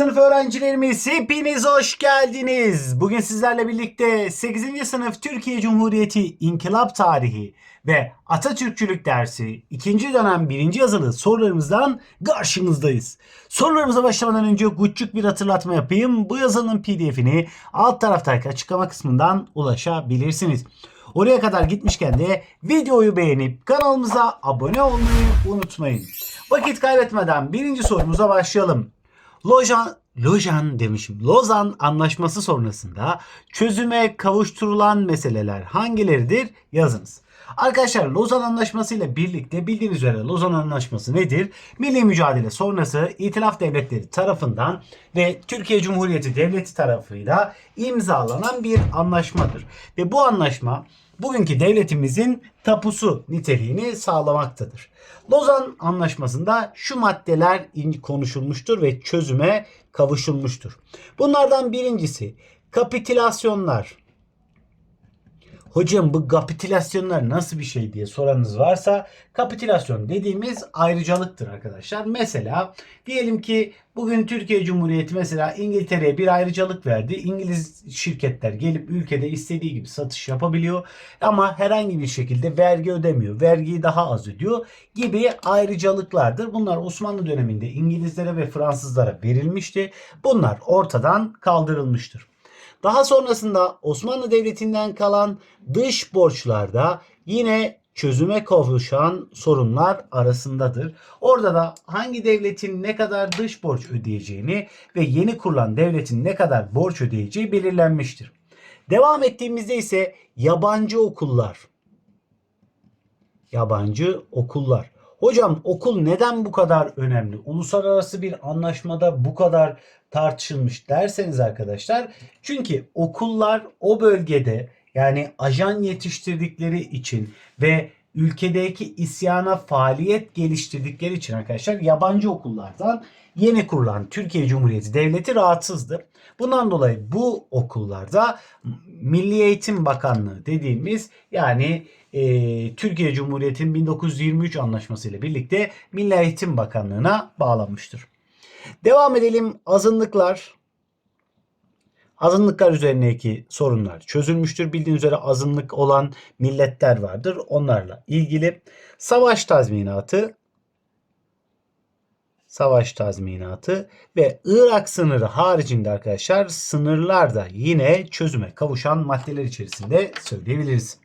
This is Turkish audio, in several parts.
sınıf öğrencilerimiz hepiniz hoş geldiniz. Bugün sizlerle birlikte 8. sınıf Türkiye Cumhuriyeti İnkılap Tarihi ve Atatürkçülük dersi 2. dönem 1. yazılı sorularımızdan karşınızdayız. Sorularımıza başlamadan önce küçük bir hatırlatma yapayım. Bu yazının pdf'ini alt taraftaki açıklama kısmından ulaşabilirsiniz. Oraya kadar gitmişken de videoyu beğenip kanalımıza abone olmayı unutmayın. Vakit kaybetmeden birinci sorumuza başlayalım. Lojan, Lojan demişim. Lozan Anlaşması sonrasında çözüme kavuşturulan meseleler hangileridir? Yazınız. Arkadaşlar Lozan Anlaşması ile birlikte bildiğiniz üzere Lozan Anlaşması nedir? Milli mücadele sonrası İtilaf Devletleri tarafından ve Türkiye Cumhuriyeti Devleti tarafıyla imzalanan bir anlaşmadır. Ve bu anlaşma bugünkü devletimizin tapusu niteliğini sağlamaktadır. Lozan Anlaşması'nda şu maddeler konuşulmuştur ve çözüme kavuşulmuştur. Bunlardan birincisi kapitülasyonlar. Hocam bu kapitülasyonlar nasıl bir şey diye soranız varsa kapitülasyon dediğimiz ayrıcalıktır arkadaşlar. Mesela diyelim ki bugün Türkiye Cumhuriyeti mesela İngiltere'ye bir ayrıcalık verdi. İngiliz şirketler gelip ülkede istediği gibi satış yapabiliyor ama herhangi bir şekilde vergi ödemiyor. Vergiyi daha az ödüyor gibi ayrıcalıklardır. Bunlar Osmanlı döneminde İngilizlere ve Fransızlara verilmişti. Bunlar ortadan kaldırılmıştır. Daha sonrasında Osmanlı Devleti'nden kalan dış borçlarda yine çözüme kavuşan sorunlar arasındadır. Orada da hangi devletin ne kadar dış borç ödeyeceğini ve yeni kurulan devletin ne kadar borç ödeyeceği belirlenmiştir. Devam ettiğimizde ise yabancı okullar. Yabancı okullar. Hocam okul neden bu kadar önemli? Uluslararası bir anlaşmada bu kadar tartışılmış derseniz arkadaşlar. Çünkü okullar o bölgede yani ajan yetiştirdikleri için ve ülkedeki isyana faaliyet geliştirdikleri için arkadaşlar yabancı okullardan yeni kurulan Türkiye Cumhuriyeti Devleti rahatsızdır. Bundan dolayı bu okullarda Milli Eğitim Bakanlığı dediğimiz yani e, Türkiye Cumhuriyeti'nin 1923 anlaşması ile birlikte Milli Eğitim Bakanlığı'na bağlanmıştır. Devam edelim azınlıklar. Azınlıklar üzerindeki sorunlar çözülmüştür. Bildiğiniz üzere azınlık olan milletler vardır. Onlarla ilgili savaş tazminatı savaş tazminatı ve Irak sınırı haricinde arkadaşlar sınırlar da yine çözüme kavuşan maddeler içerisinde söyleyebiliriz.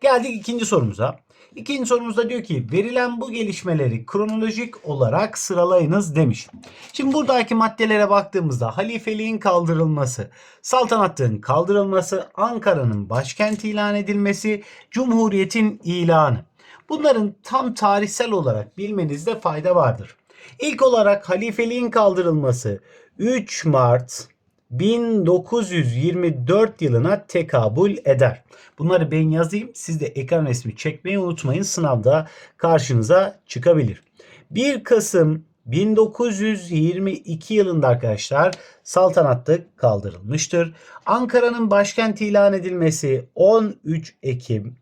Geldik ikinci sorumuza. İkinci sorumuzda diyor ki verilen bu gelişmeleri kronolojik olarak sıralayınız demiş. Şimdi buradaki maddelere baktığımızda halifeliğin kaldırılması, saltanatlığın kaldırılması, Ankara'nın başkent ilan edilmesi, cumhuriyetin ilanı. Bunların tam tarihsel olarak bilmenizde fayda vardır. İlk olarak halifeliğin kaldırılması 3 Mart 1924 yılına tekabül eder. Bunları ben yazayım. Siz de ekran resmi çekmeyi unutmayın. Sınavda karşınıza çıkabilir. 1 Kasım 1922 yılında arkadaşlar saltanatlık kaldırılmıştır. Ankara'nın başkent ilan edilmesi 13 Ekim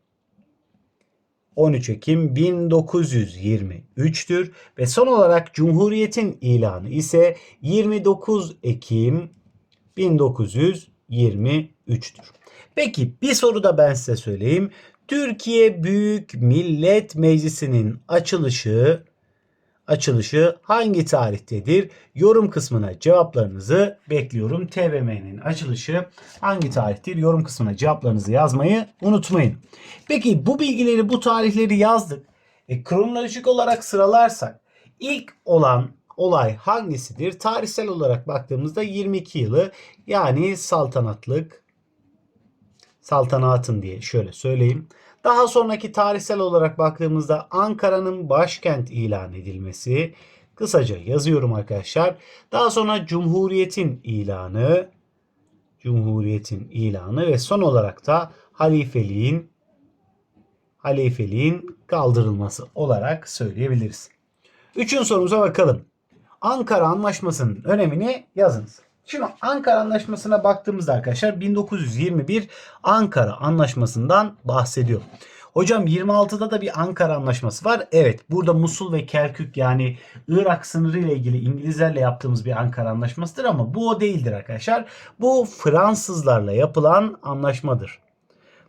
13 Ekim 1923'tür ve son olarak Cumhuriyet'in ilanı ise 29 Ekim 1923'tür. Peki bir soru da ben size söyleyeyim. Türkiye Büyük Millet Meclisi'nin açılışı açılışı hangi tarihtedir? Yorum kısmına cevaplarınızı bekliyorum. TBMM'nin açılışı hangi tarihtir? Yorum kısmına cevaplarınızı yazmayı unutmayın. Peki bu bilgileri, bu tarihleri yazdık. E, kronolojik olarak sıralarsak ilk olan olay hangisidir? Tarihsel olarak baktığımızda 22 yılı yani saltanatlık saltanatın diye şöyle söyleyeyim. Daha sonraki tarihsel olarak baktığımızda Ankara'nın başkent ilan edilmesi. Kısaca yazıyorum arkadaşlar. Daha sonra Cumhuriyet'in ilanı, Cumhuriyet'in ilanı ve son olarak da halifeliğin halifeliğin kaldırılması olarak söyleyebiliriz. Üçüncü sorumuza bakalım. Ankara Anlaşması'nın önemini yazınız. Şimdi Ankara Anlaşması'na baktığımızda arkadaşlar 1921 Ankara Anlaşması'ndan bahsediyor. Hocam 26'da da bir Ankara Anlaşması var. Evet burada Musul ve Kerkük yani Irak sınırı ile ilgili İngilizlerle yaptığımız bir Ankara Anlaşmasıdır ama bu o değildir arkadaşlar. Bu Fransızlarla yapılan anlaşmadır.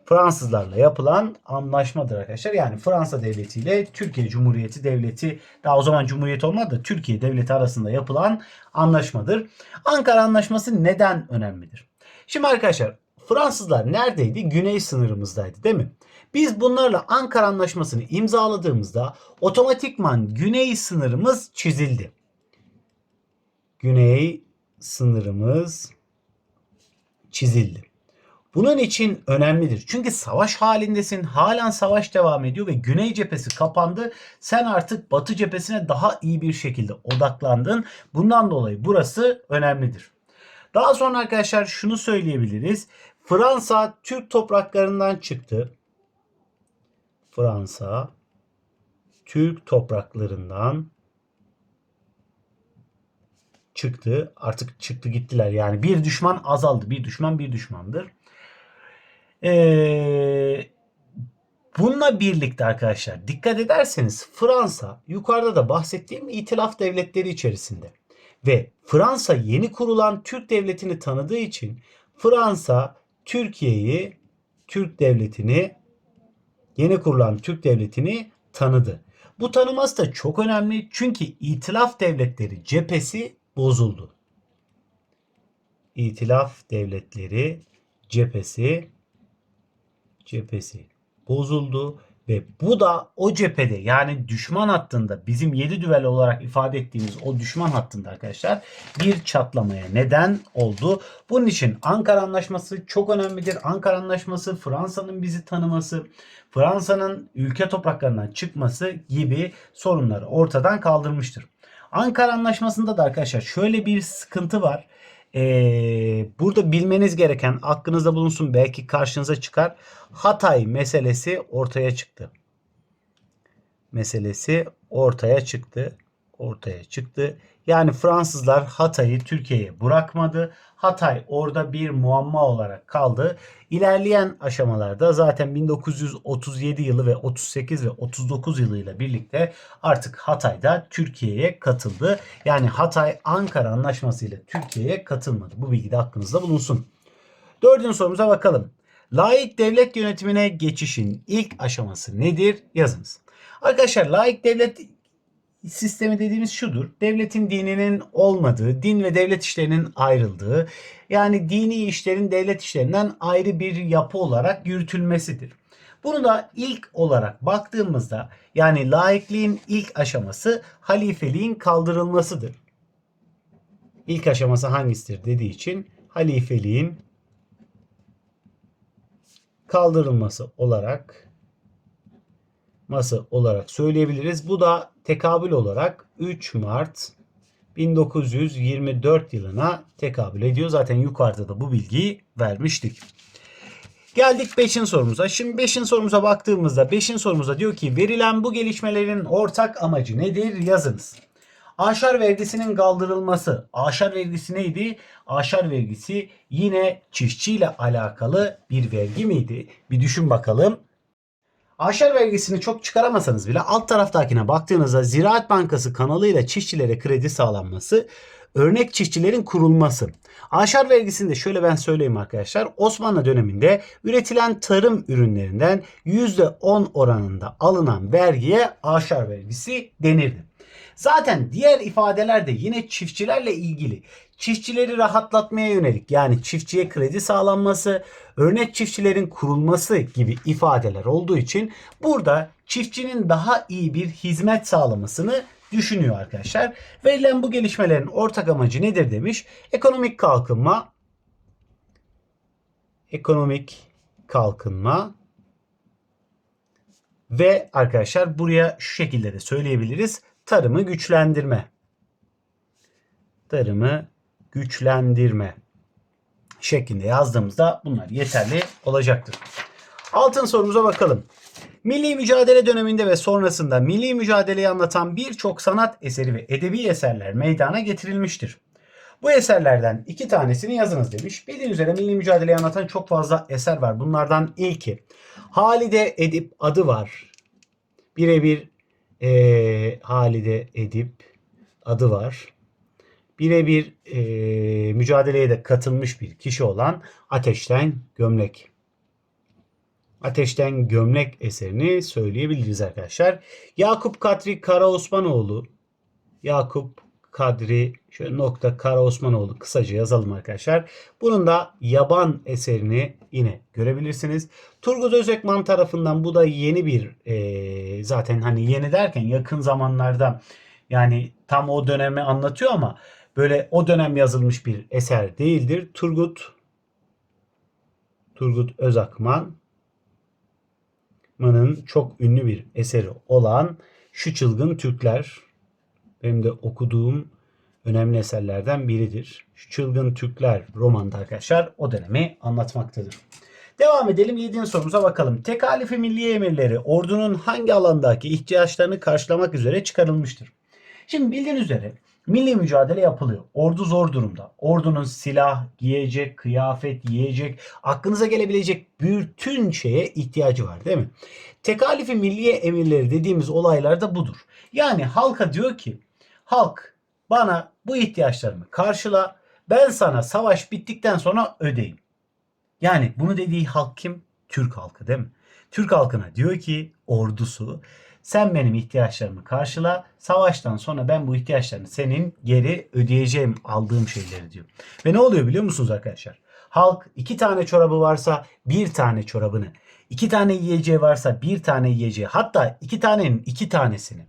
Fransızlarla yapılan anlaşmadır arkadaşlar. Yani Fransa Devleti ile Türkiye Cumhuriyeti Devleti daha o zaman Cumhuriyet olmadı da Türkiye Devleti arasında yapılan anlaşmadır. Ankara Anlaşması neden önemlidir? Şimdi arkadaşlar Fransızlar neredeydi? Güney sınırımızdaydı değil mi? Biz bunlarla Ankara Anlaşması'nı imzaladığımızda otomatikman güney sınırımız çizildi. Güney sınırımız çizildi. Bunun için önemlidir. Çünkü savaş halindesin. Halen savaş devam ediyor ve güney cephesi kapandı. Sen artık batı cephesine daha iyi bir şekilde odaklandın. Bundan dolayı burası önemlidir. Daha sonra arkadaşlar şunu söyleyebiliriz. Fransa Türk topraklarından çıktı. Fransa Türk topraklarından çıktı. Artık çıktı gittiler. Yani bir düşman azaldı. Bir düşman bir düşmandır. Ee, bununla birlikte arkadaşlar dikkat ederseniz Fransa yukarıda da bahsettiğim itilaf devletleri içerisinde. Ve Fransa yeni kurulan Türk devletini tanıdığı için Fransa Türkiye'yi, Türk devletini, yeni kurulan Türk devletini tanıdı. Bu tanıması da çok önemli çünkü itilaf devletleri cephesi bozuldu. İtilaf devletleri cephesi cephesi bozuldu ve bu da o cephede yani düşman hattında bizim 7 düvel olarak ifade ettiğimiz o düşman hattında arkadaşlar bir çatlamaya neden oldu. Bunun için Ankara Anlaşması çok önemlidir. Ankara Anlaşması Fransa'nın bizi tanıması, Fransa'nın ülke topraklarından çıkması gibi sorunları ortadan kaldırmıştır. Ankara Anlaşması'nda da arkadaşlar şöyle bir sıkıntı var. Ee, burada bilmeniz gereken aklınızda bulunsun belki karşınıza çıkar. Hatay meselesi ortaya çıktı. Meselesi ortaya çıktı. Ortaya çıktı. Yani Fransızlar Hatay'ı Türkiye'ye bırakmadı. Hatay orada bir muamma olarak kaldı. İlerleyen aşamalarda zaten 1937 yılı ve 38 ve 39 yılıyla birlikte artık Hatay'da Türkiye'ye katıldı. Yani Hatay Ankara Anlaşması ile Türkiye'ye katılmadı. Bu bilgi de aklınızda bulunsun. Dördüncü sorumuza bakalım. Laik devlet yönetimine geçişin ilk aşaması nedir? Yazınız. Arkadaşlar laik devlet sistemi dediğimiz şudur. Devletin dininin olmadığı, din ve devlet işlerinin ayrıldığı, yani dini işlerin devlet işlerinden ayrı bir yapı olarak yürütülmesidir. Bunu da ilk olarak baktığımızda yani laikliğin ilk aşaması halifeliğin kaldırılmasıdır. İlk aşaması hangisidir dediği için halifeliğin kaldırılması olarak masa olarak söyleyebiliriz. Bu da tekabül olarak 3 Mart 1924 yılına tekabül ediyor. Zaten yukarıda da bu bilgiyi vermiştik. Geldik 5. sorumuza. Şimdi 5. sorumuza baktığımızda 5. sorumuza diyor ki verilen bu gelişmelerin ortak amacı nedir? Yazınız. Aşar vergisinin kaldırılması. Aşar vergisi neydi? Aşar vergisi yine çiftçiyle alakalı bir vergi miydi? Bir düşün bakalım. Aşar vergisini çok çıkaramasanız bile alt taraftakine baktığınızda Ziraat Bankası kanalıyla çiftçilere kredi sağlanması, örnek çiftçilerin kurulması. Aşar vergisinde şöyle ben söyleyeyim arkadaşlar. Osmanlı döneminde üretilen tarım ürünlerinden %10 oranında alınan vergiye aşar vergisi denirdi. Zaten diğer ifadeler de yine çiftçilerle ilgili. Çiftçileri rahatlatmaya yönelik yani çiftçiye kredi sağlanması, örnek çiftçilerin kurulması gibi ifadeler olduğu için burada çiftçinin daha iyi bir hizmet sağlamasını düşünüyor arkadaşlar. Verilen bu gelişmelerin ortak amacı nedir demiş. Ekonomik kalkınma, ekonomik kalkınma ve arkadaşlar buraya şu şekilde de söyleyebiliriz. Tarımı güçlendirme. Tarımı güçlendirme şeklinde yazdığımızda bunlar yeterli olacaktır. Altın sorumuza bakalım. Milli mücadele döneminde ve sonrasında milli mücadeleyi anlatan birçok sanat eseri ve edebi eserler meydana getirilmiştir. Bu eserlerden iki tanesini yazınız demiş. Bildiğiniz üzere milli mücadeleyi anlatan çok fazla eser var. Bunlardan ilki Halide Edip adı var. Birebir eee Halide Edip adı var. Birebir eee mücadeleye de katılmış bir kişi olan Ateşten Gömlek. Ateşten Gömlek eserini söyleyebiliriz arkadaşlar. Yakup Kadri Karaosmanoğlu. Yakup Kadri şöyle nokta Karaosmanoğlu kısaca yazalım arkadaşlar. Bunun da Yaban eserini yine görebilirsiniz. Turgut Özekman tarafından bu da yeni bir eee, zaten hani yeni derken yakın zamanlarda yani tam o dönemi anlatıyor ama böyle o dönem yazılmış bir eser değildir. Turgut Turgut Özakman Man'ın çok ünlü bir eseri olan Şu Çılgın Türkler benim de okuduğum önemli eserlerden biridir. Şu Çılgın Türkler romanda arkadaşlar o dönemi anlatmaktadır. Devam edelim 7. sorumuza bakalım. Tekalifi milli emirleri ordunun hangi alandaki ihtiyaçlarını karşılamak üzere çıkarılmıştır? Şimdi bildiğiniz üzere milli mücadele yapılıyor. Ordu zor durumda. Ordunun silah, giyecek, kıyafet, yiyecek, aklınıza gelebilecek bütün şeye ihtiyacı var değil mi? Tekalifi milliye emirleri dediğimiz olaylar da budur. Yani halka diyor ki halk bana bu ihtiyaçlarımı karşıla ben sana savaş bittikten sonra ödeyim. Yani bunu dediği halk kim? Türk halkı değil mi? Türk halkına diyor ki ordusu sen benim ihtiyaçlarımı karşıla. Savaştan sonra ben bu ihtiyaçlarını senin geri ödeyeceğim aldığım şeyleri diyor. Ve ne oluyor biliyor musunuz arkadaşlar? Halk iki tane çorabı varsa bir tane çorabını, iki tane yiyeceği varsa bir tane yiyeceği, hatta iki tanenin iki tanesini,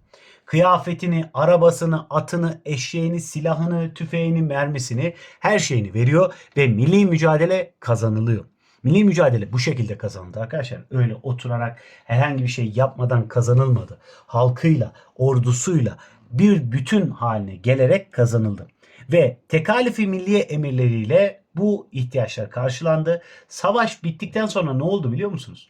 kıyafetini, arabasını, atını, eşeğini, silahını, tüfeğini, mermisini, her şeyini veriyor ve milli mücadele kazanılıyor. Milli mücadele bu şekilde kazanıldı arkadaşlar. Öyle oturarak herhangi bir şey yapmadan kazanılmadı. Halkıyla, ordusuyla bir bütün haline gelerek kazanıldı. Ve tekalifi milliye emirleriyle bu ihtiyaçlar karşılandı. Savaş bittikten sonra ne oldu biliyor musunuz?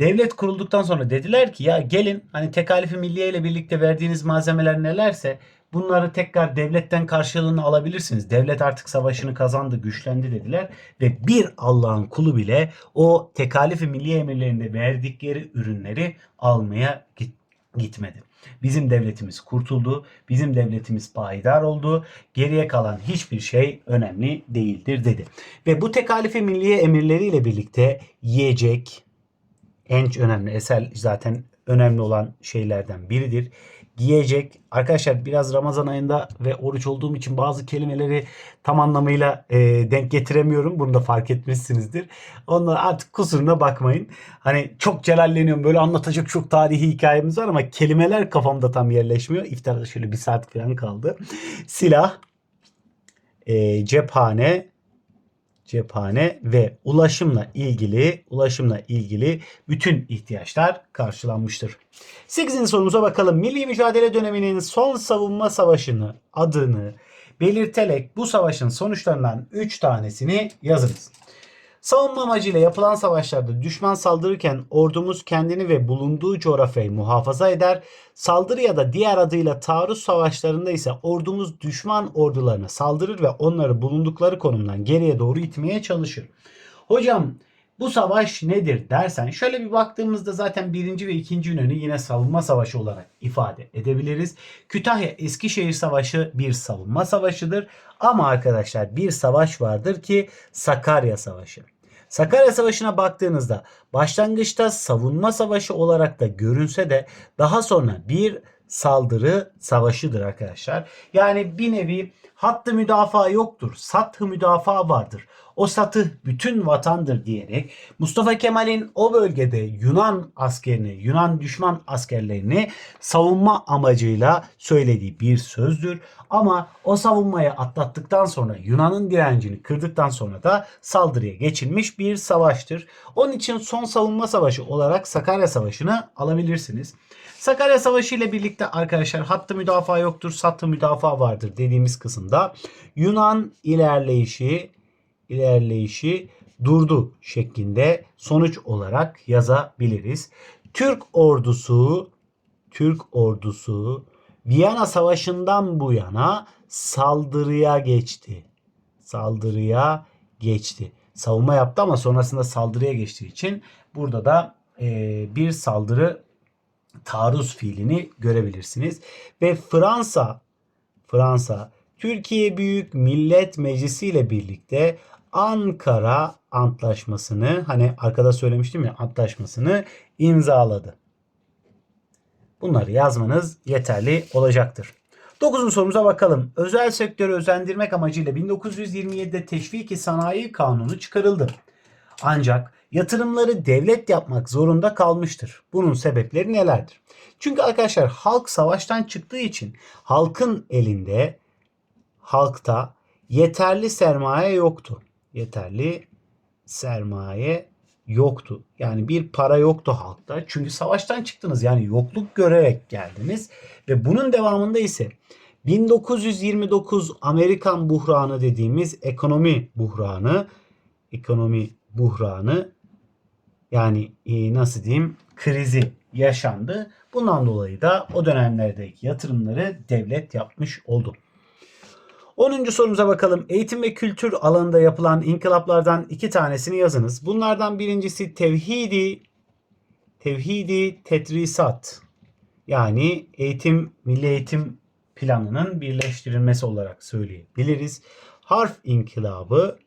Devlet kurulduktan sonra dediler ki ya gelin hani tekalifi milliye ile birlikte verdiğiniz malzemeler nelerse bunları tekrar devletten karşılığını alabilirsiniz. Devlet artık savaşını kazandı, güçlendi dediler ve bir Allah'ın kulu bile o tekalifi milliye emirlerinde verdikleri ürünleri almaya git- gitmedi. Bizim devletimiz kurtuldu, bizim devletimiz payidar oldu. Geriye kalan hiçbir şey önemli değildir dedi. Ve bu tekalifi milliye emirleriyle birlikte yiyecek, en önemli eser zaten önemli olan şeylerden biridir. Giyecek. Arkadaşlar biraz Ramazan ayında ve oruç olduğum için bazı kelimeleri tam anlamıyla e, denk getiremiyorum. Bunu da fark etmişsinizdir. Onlar artık kusuruna bakmayın. Hani çok celalleniyorum. Böyle anlatacak çok tarihi hikayemiz var ama kelimeler kafamda tam yerleşmiyor. İftarda şöyle bir saat falan kaldı. Silah, e, cephane, cephane ve ulaşımla ilgili ulaşımla ilgili bütün ihtiyaçlar karşılanmıştır. 8. sorumuza bakalım. Milli mücadele döneminin son savunma savaşını adını belirterek bu savaşın sonuçlarından 3 tanesini yazınız. Savunma amacıyla yapılan savaşlarda düşman saldırırken ordumuz kendini ve bulunduğu coğrafyayı muhafaza eder. Saldırı ya da diğer adıyla taarruz savaşlarında ise ordumuz düşman ordularına saldırır ve onları bulundukları konumdan geriye doğru itmeye çalışır. Hocam bu savaş nedir dersen şöyle bir baktığımızda zaten birinci ve ikinci Yunan'ı yine savunma savaşı olarak ifade edebiliriz. Kütahya Eskişehir Savaşı bir savunma savaşıdır. Ama arkadaşlar bir savaş vardır ki Sakarya Savaşı. Sakarya Savaşı'na baktığınızda başlangıçta savunma savaşı olarak da görünse de daha sonra bir saldırı savaşıdır arkadaşlar. Yani bir nevi hattı müdafaa yoktur. Sathı müdafaa vardır. O satı bütün vatandır diyerek Mustafa Kemal'in o bölgede Yunan askerini, Yunan düşman askerlerini savunma amacıyla söylediği bir sözdür. Ama o savunmayı atlattıktan sonra Yunan'ın direncini kırdıktan sonra da saldırıya geçilmiş bir savaştır. Onun için son savunma savaşı olarak Sakarya Savaşı'nı alabilirsiniz. Sakarya Savaşı ile birlikte arkadaşlar hattı müdafaa yoktur, sattı müdafaa vardır dediğimiz kısımda Yunan ilerleyişi ilerleyişi durdu şeklinde sonuç olarak yazabiliriz. Türk ordusu Türk ordusu Viyana Savaşı'ndan bu yana saldırıya geçti. Saldırıya geçti. savunma yaptı ama sonrasında saldırıya geçtiği için burada da e, bir saldırı taarruz fiilini görebilirsiniz. Ve Fransa Fransa Türkiye Büyük Millet Meclisi ile birlikte Ankara Antlaşması'nı hani arkada söylemiştim ya antlaşmasını imzaladı. Bunları yazmanız yeterli olacaktır. Dokuzuncu sorumuza bakalım. Özel sektörü özendirmek amacıyla 1927'de Teşviki Sanayi Kanunu çıkarıldı. Ancak yatırımları devlet yapmak zorunda kalmıştır. Bunun sebepleri nelerdir? Çünkü arkadaşlar halk savaştan çıktığı için halkın elinde halkta yeterli sermaye yoktu. Yeterli sermaye yoktu. Yani bir para yoktu halkta. Çünkü savaştan çıktınız. Yani yokluk görerek geldiniz. Ve bunun devamında ise 1929 Amerikan buhranı dediğimiz ekonomi buhranı ekonomi buhranı yani e, nasıl diyeyim krizi yaşandı. Bundan dolayı da o dönemlerdeki yatırımları devlet yapmış oldu. 10. sorumuza bakalım. Eğitim ve kültür alanında yapılan inkılaplardan iki tanesini yazınız. Bunlardan birincisi tevhidi tevhidi tedrisat. Yani eğitim, milli eğitim planının birleştirilmesi olarak söyleyebiliriz. Harf inkılabı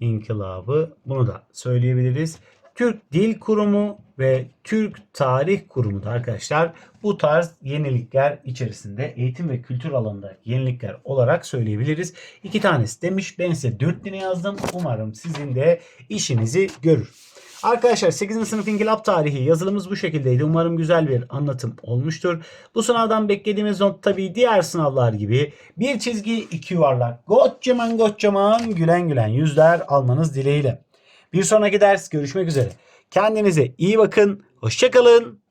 inkılabı bunu da söyleyebiliriz. Türk Dil Kurumu ve Türk Tarih Kurumu da arkadaşlar bu tarz yenilikler içerisinde eğitim ve kültür alanında yenilikler olarak söyleyebiliriz. İki tanesi demiş ben size dörtlüğünü yazdım. Umarım sizin de işinizi görür. Arkadaşlar 8. sınıf İnkılap Tarihi yazılımız bu şekildeydi. Umarım güzel bir anlatım olmuştur. Bu sınavdan beklediğimiz not tabii diğer sınavlar gibi bir çizgi iki yuvarlak kocaman kocaman gülen gülen yüzler almanız dileğiyle. Bir sonraki ders görüşmek üzere. Kendinize iyi bakın. Hoşçakalın.